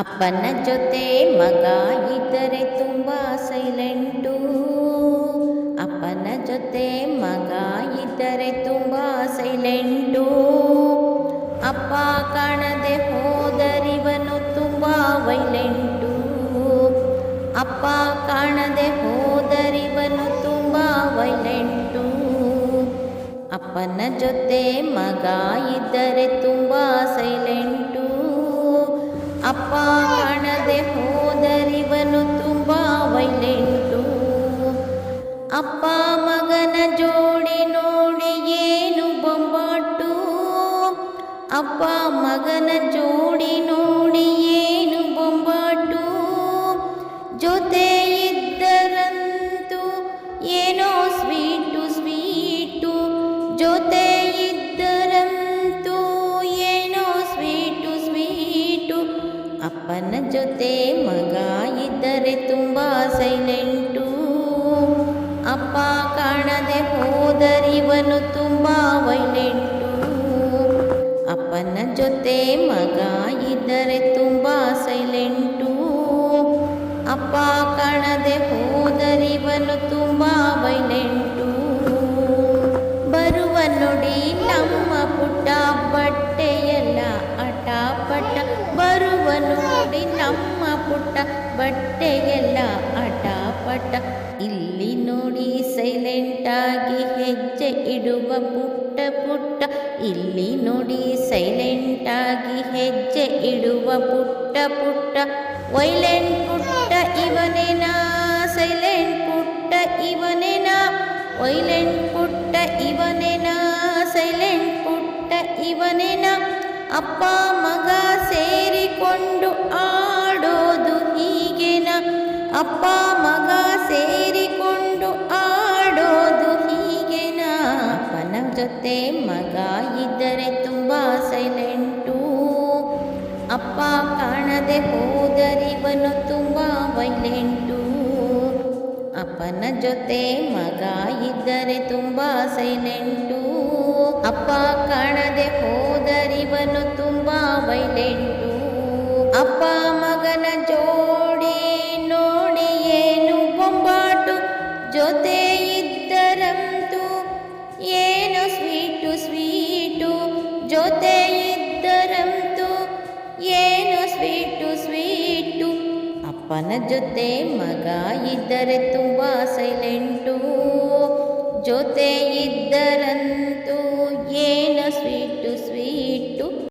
ಅಪ್ಪನ ಜೊತೆ ಮಗ ಇದ್ದರೆ ತುಂಬ ಸೈಲೆಂಟು ಅಪ್ಪನ ಜೊತೆ ಮಗ ಇದ್ದರೆ ತುಂಬ ಸೈಲೆಂಟು ಅಪ್ಪ ಕಾಣದೆ ಹೋದರಿವನು ತುಂಬ ವೈಲೆಂಟು ಅಪ್ಪ ಕಾಣದೆ ಹೋದರಿವನು ತುಂಬ ವೈಲೆಂಟು ಅಪ್ಪನ ಜೊತೆ ಮಗ ಇದ್ದರೆ ತುಂಬ ಸೈಲೆಂಟು ಅಪ್ಪ ಕಾಣದೆ ಹೋದರಿವನು ತುಂಬ ವೈಲೆಂಟು. ಅಪ್ಪ ಮಗನ ಜೋಡಿ ನೋಡಿ ಏನು ಬೊಂಬಾಟು. ಅಪ್ಪ ಮಗನ ಜೋಡಿ ಅಪ್ಪನ ಜೊತೆ ಮಗ ಇದ್ದರೆ ತುಂಬ ಸೈಲೆಂಟು ಅಪ್ಪ ಕಾಣದೆ ಹೋದರಿವನು ತುಂಬ ವೈಲೆಂಟು ಅಪ್ಪನ ಜೊತೆ ಮಗ ಇದ್ದರೆ ತುಂಬ ಸೈಲೆಂಟು ಅಪ್ಪ ಕಾಣದೆ ಹೋದರಿವನು ತುಂಬ ವೈಲೆಂಟು ನುಡಿ ಪುಟ್ಟ ಪುಟ್ಟ ಬಟ್ಟೆಯೆಲ್ಲ ಪಟ ಇಲ್ಲಿ ನೋಡಿ ಸೈಲೆಂಟಾಗಿ ಹೆಜ್ಜೆ ಇಡುವ ಪುಟ್ಟ ಪುಟ್ಟ. ಇಲ್ಲಿ ನೋಡಿ ಸೈಲೆಂಟಾಗಿ ಹೆಜ್ಜೆ ಇಡುವ ಪುಟ್ಟ ಪುಟ್ಟ. ವೈಲೆಂಟ್ ಪುಟ್ಟ ಇವನೇನಾ ಸೈಲೆಂಟ್ ಪುಟ್ಟ ಇವನೇನಾ ವೈಲೆಂಟ್ ಪುಟ್ಟ ಇವನೇನಾ ಸೈಲೆಂಟ್ ಪುಟ್ಟ ಇವನೇನಾ ಅಪ್ಪ ಮಗ ಸೇರಿಕೊಂಡು ಹೀಗೆನಾ ಅಪ್ಪ ಮಗ ಸೇರಿಕೊಂಡು ಆಡೋದು ಹೀಗೆನಾ ಅಪ್ಪನ ಜೊತೆ ಮಗ ಇದ್ದರೆ ತುಂಬ ಸೈಲೆಂಟು ಅಪ್ಪ ಕಾಣದೆ ಹೋದರಿವನು ತುಂಬ ವೈಲೆಂಟು ಅಪ್ಪನ ಜೊತೆ ಮಗ ಇದ್ದರೆ ತುಂಬ ಸೈಲೆಂಟು ಅಪ್ಪ ಕಾಣದೆ ಹೋದರಿವನು ತುಂಬ ವೈಲೆಂಟು ಜೊತೆ ಇದ್ದರಂತೂ ಏನು ಸ್ವೀಟು ಸ್ವೀಟು ಜೊತೆ ಇದ್ದರಂತೂ ಏನು ಸ್ವೀಟು ಸ್ವೀಟು. ಅಪ್ಪನ ಜೊತೆ ಮಗ ಇದ್ದರೆ ತುಂಬ ಸೈಲೆಂಟು ಜೊತೆ ಇದ್ದರಂತೂ